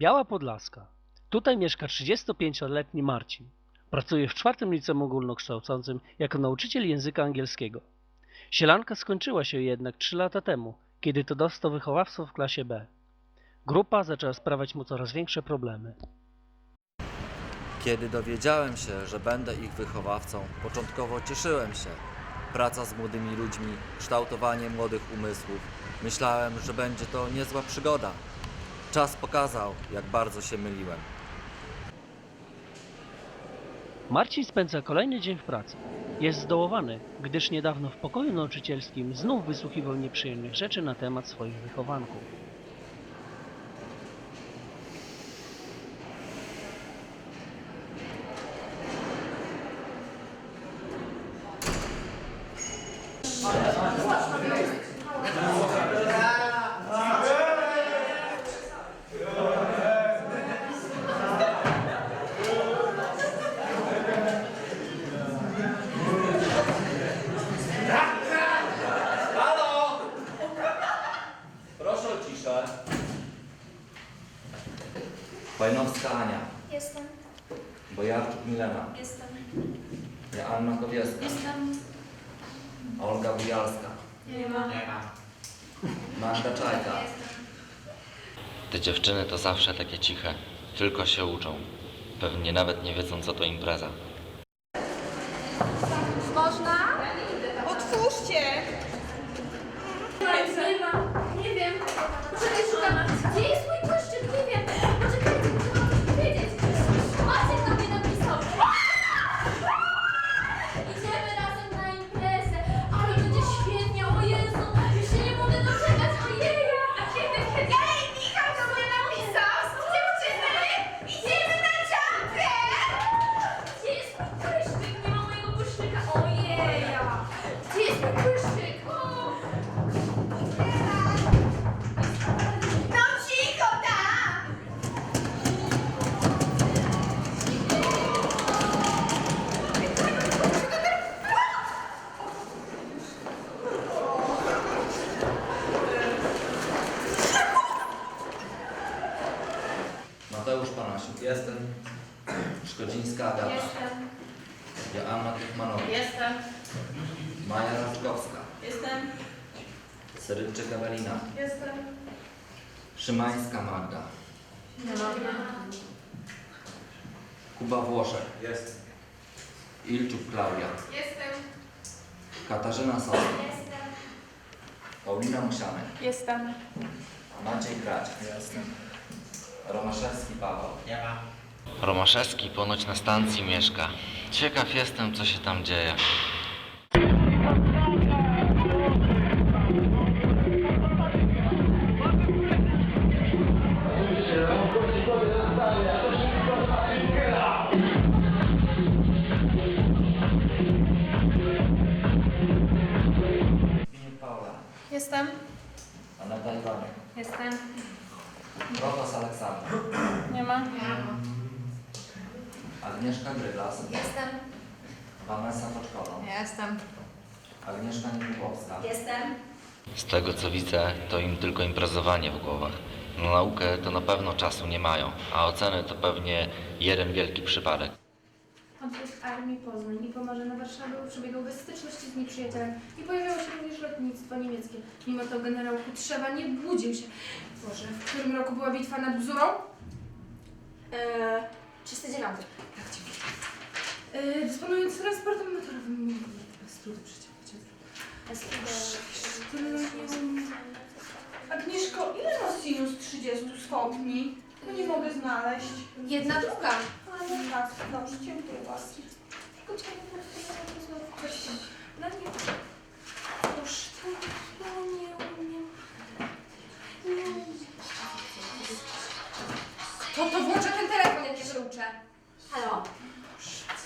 Biała Podlaska. Tutaj mieszka 35-letni Marcin. Pracuje w czwartym liceum ogólnokształcącym jako nauczyciel języka angielskiego. Sielanka skończyła się jednak 3 lata temu, kiedy to dostał wychowawstwo w klasie B. Grupa zaczęła sprawiać mu coraz większe problemy. Kiedy dowiedziałem się, że będę ich wychowawcą, początkowo cieszyłem się. Praca z młodymi ludźmi, kształtowanie młodych umysłów. Myślałem, że będzie to niezła przygoda. Czas pokazał, jak bardzo się myliłem. Marcin spędza kolejny dzień w pracy. Jest zdołowany, gdyż niedawno w pokoju nauczycielskim znów wysłuchiwał nieprzyjemnych rzeczy na temat swoich wychowanków. Ania, Jestem, Bojarczuk Milena, jestem, Joanna Kowieska, jestem. Olga Bujalska, Nie ma. Magda Czajka. Te dziewczyny to zawsze takie ciche, tylko się uczą. Pewnie nawet nie wiedzą, co to impreza. Można? Otwórzcie! Kuba Włoszek, jest. Ilczuk Klaudia, Jestem. Katarzyna Sosa, Jestem. Paulina Musianek, Jestem. Maciej Grać, jestem. Romaszewski Paweł, Romaszewski ponoć na stacji mieszka. Ciekaw jestem, co się tam dzieje. Jestem. Protas Aleksander, Nie ma. Agnieszka Gryglas, Jestem. Vanessa Toczkowo, Jestem. Agnieszka Niewłowska, Jestem. Z tego co widzę, to im tylko imprezowanie w głowach. Na naukę to na pewno czasu nie mają, a oceny to pewnie jeden wielki przypadek. On jest Armii Poznań i pomoże na Warszawę przebiegał bez styczności z nieprzyjacielem i pojawiało się również lotnictwo niemieckie. Mimo to generał Kutrzewa nie budził się. Boże, w którym roku była bitwa nad Bzurą? Eee, 309. Tak, dziękuję. Yy, dysponując transportem motorowym, mógł bez trudu przeciągnąć. Agnieszko, ile ma sinus 30 stopni? No nie mogę znaleźć. Jedna druga. Tak, dobrze, dziękuję bardzo. Na nie. Boże, to ja nie umiem. Nie. Kto to włącza ten telefon, jak jest rucze? Halo?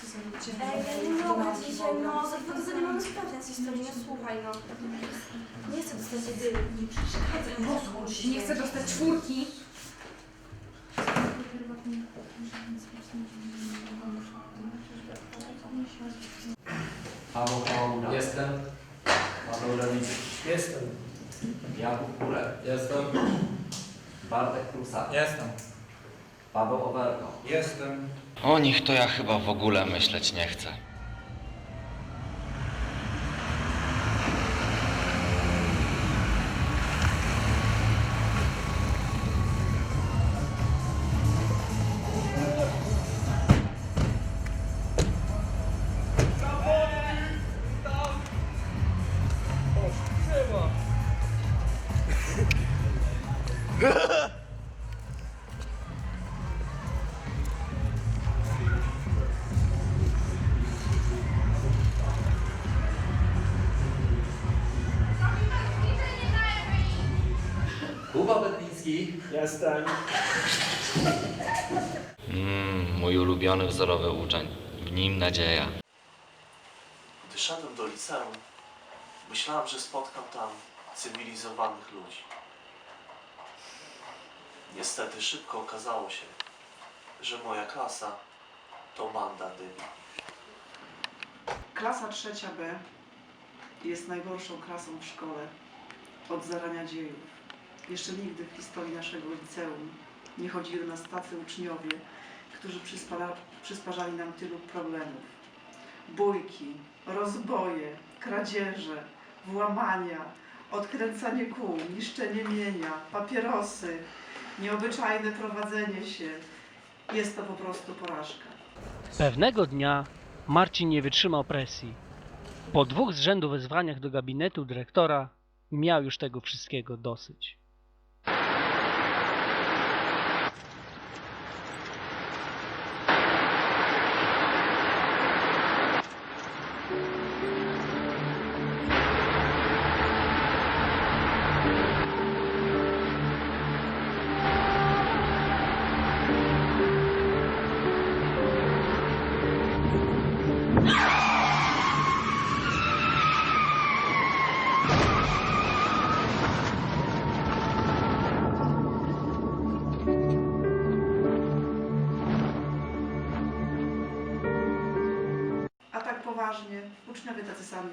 Co za ludzie. Ej, ja nie mogę dzisiaj, no. Za dwa tygodnie mamy sprawdzian z historii, no słuchaj, no. Nie chcę dostać jedyny. Nie przeszkadzaj, no. Nie chcę dostać czwórki. Paweł Paula, jestem. Paweł Lewicki, Jestem. Jakub Kurek, jestem. Bartek Prusa, Jestem. Paweł Oberko. Jestem. O nich to ja chyba w ogóle myśleć nie chcę. Jestem. Mmm, mój ulubiony wzorowy uczeń. W nim nadzieja. Gdy szedłem do liceum, myślałem, że spotkam tam cywilizowanych ludzi. Niestety szybko okazało się, że moja klasa to banda dybli. Klasa trzecia B jest najgorszą klasą w szkole od zarania dziejów. Jeszcze nigdy w historii naszego liceum nie chodzili nas tacy uczniowie, którzy przysparzali nam tylu problemów. Bójki, rozboje, kradzieże, włamania, odkręcanie kół, niszczenie mienia, papierosy, nieobyczajne prowadzenie się. Jest to po prostu porażka. Pewnego dnia Marcin nie wytrzymał presji. Po dwóch z rzędu wezwaniach do gabinetu dyrektora miał już tego wszystkiego dosyć.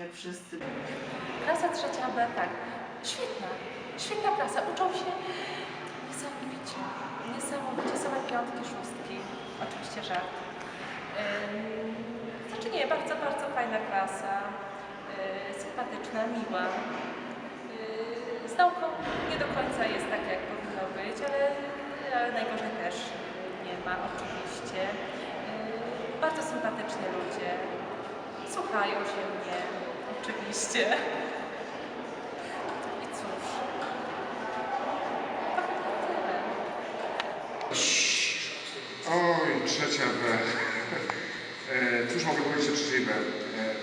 Jak wszyscy. Klasa trzecia B, tak. Świetna, świetna klasa. Uczą się niesamowicie, niesamowicie same piątki, szóstki. Oczywiście żart. Ym, Znaczy nie, bardzo, bardzo fajna klasa. Yy, Sympatyczna, miła. Yy, Z nauką nie do końca jest tak, jak powinno być, ale, ale najgorzej też nie ma oczywiście. Yy, Bardzo sympatyczni ludzie. Słuchają się mnie, oczywiście. I cóż. Oj, trzecia B. E, cóż mogę powiedzieć o trzeciej B? E,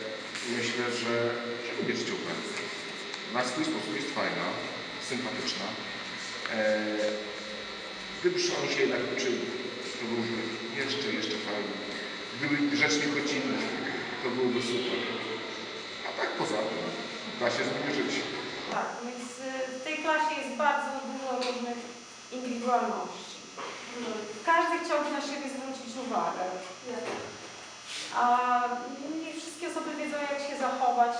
myślę, że lubię trzecią B. Na swój sposób jest fajna, sympatyczna. E, gdyby on się jednak uczył, to byłby jeszcze, jeszcze fajny. Gdyby grzecznie chodzili, to byłoby super. A tak poza tym, da się z żyć. Tak, więc y, w tej klasie jest bardzo dużo różnych indywidualności. Każdy chciałby na siebie zwrócić uwagę. A nie wszystkie osoby wiedzą, jak się zachować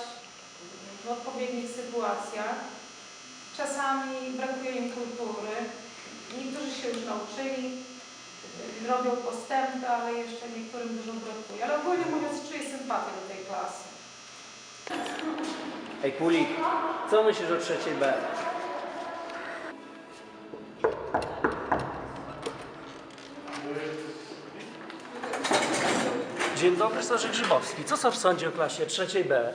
w odpowiednich sytuacjach. Czasami brakuje im kultury. Niektórzy się już nauczyli, robią postępy, ale jeszcze niektórym dużo brakuje. Ale ogólnie mówiąc, czuję sympatię do tej klasy. Ej Kulik, co myślisz o trzeciej B? Dzień dobry, profesorze Grzybowski. Co sąd sądzi o klasie trzeciej B?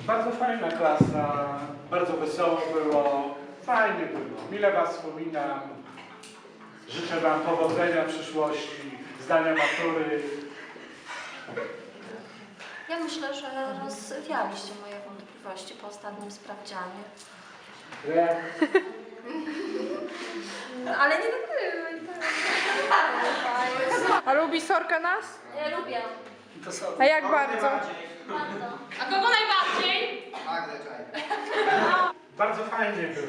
Bardzo fajna klasa, bardzo wesoło było, fajnie było, mile Was wspominam. Życzę Wam powodzenia w przyszłości, zdania matury. Ja myślę, że rozwialiście moje wątpliwości po ostatnim sprawdzianie. Jak Ale nie nagrywaj, tak. A lubi Sorka nas? Ja lubię. A jak bardzo? Bardzo. A kogo najbardziej? bardzo fajnie było.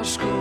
Moja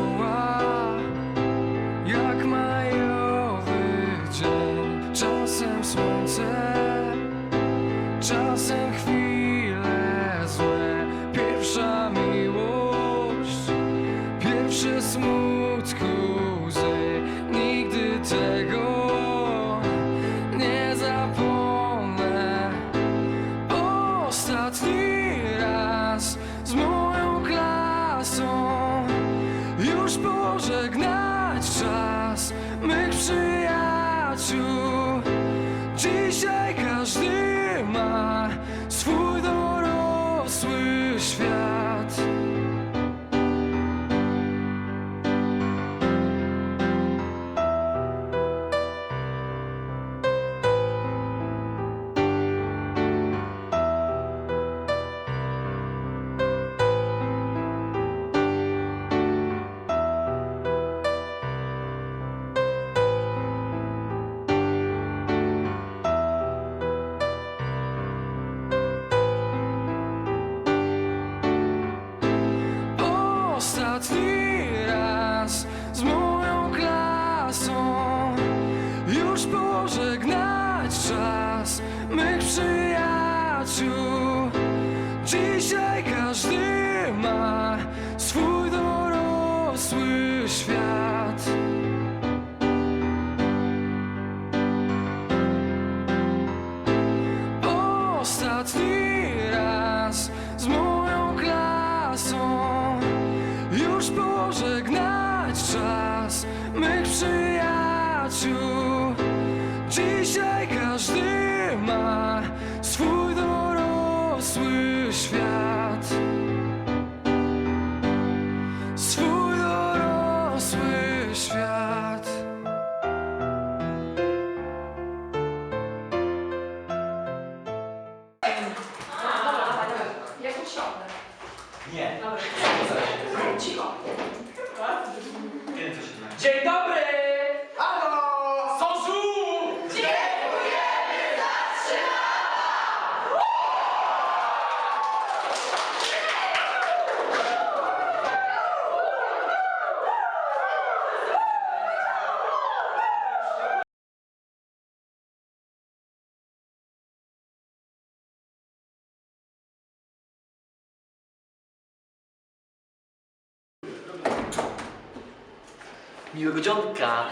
schwer. 유전가.